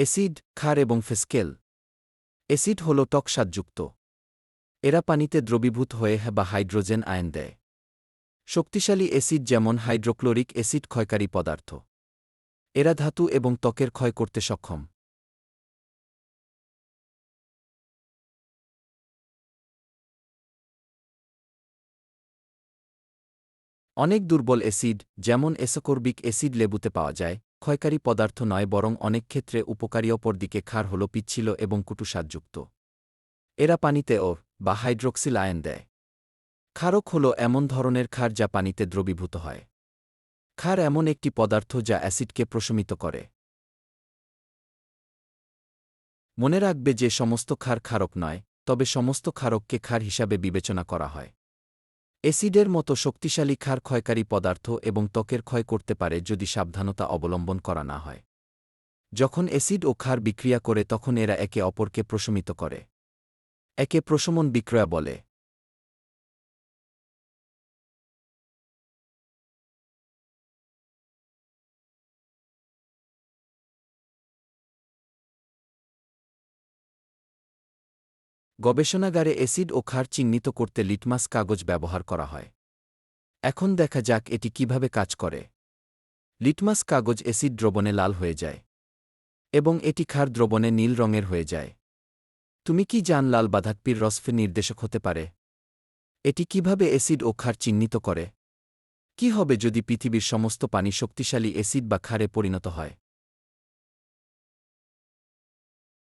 Acid ক্ষার এবং ফেস্কেল। Acid হল টকস্বাদযুক্ত এরা পানিতে দ্রবীভূত হয়ে বা হাইড্রোজেন আয়ন দেয়। শক্তিশালী অ্যাসিড যেমন হাইড্রোক্লোরিক অ্যাসিড ক্ষয়কারী পদার্থ। এরা ধাতু এবং ত্বকের ক্ষয় করতে সক্ষম। অনেক দুর্বল অ্যাসিড যেমন এসকর্বিক অ্যাসিড লেবুতে পাওয়া যায় ক্ষয়কারী পদার্থ নয়, বরং অনেক ক্ষেত্রে উপকারী অপরদিকে ক্ষার হল পিচ্ছিল এবং কুটুসাদযুক্ত। এরা পানিতে ও বা হাইড্রোক্সিল আয়ন দেয়। ক্ষারক হল এমন ধরনের ক্ষার যা পানিতে দ্রবীভূত হয়। ক্ষার এমন একটি পদার্থ যা অ্যাসিডকে প্রশমিত করে। মনে রাখবে যে সমস্ত ক্ষার ক্ষারক নয়, তবে সমস্ত ক্ষারককে ক্ষার হিসাবে বিবেচনা করা হয়। অ্যাসিডের মতো শক্তিশালী ক্ষার ক্ষয়কারী পদার্থ এবং ত্বকের ক্ষয় করতে পারে যদি সাবধানতা অবলম্বন করা না হয়। যখন এসিড ও ক্ষার বিক্রিয়া করে তখন এরা একে অপরকে প্রশমিত করে। একে প্রশমন বিক্রয়া বলে। গবেষণাগারে অ্যাসিড ও ক্ষার চিহ্নিত করতে লিটমাস কাগজ ব্যবহার করা হয়। এখন দেখা যাক এটি কীভাবে কাজ করে। লিটমাস কাগজ অ্যাসিড দ্রবণে লাল হয়ে যায় এবং এটি ক্ষার দ্রবণে নীল রঙের হয়ে যায়। তুমি কি জান লাল বাধাকপির রসফে নির্দেশক হতে পারে? এটি কীভাবে অ্যাসিড ও ক্ষার চিহ্নিত করে? কি হবে যদি পৃথিবীর সমস্ত পানি শক্তিশালী অ্যাসিড বা ক্ষারে পরিণত হয়?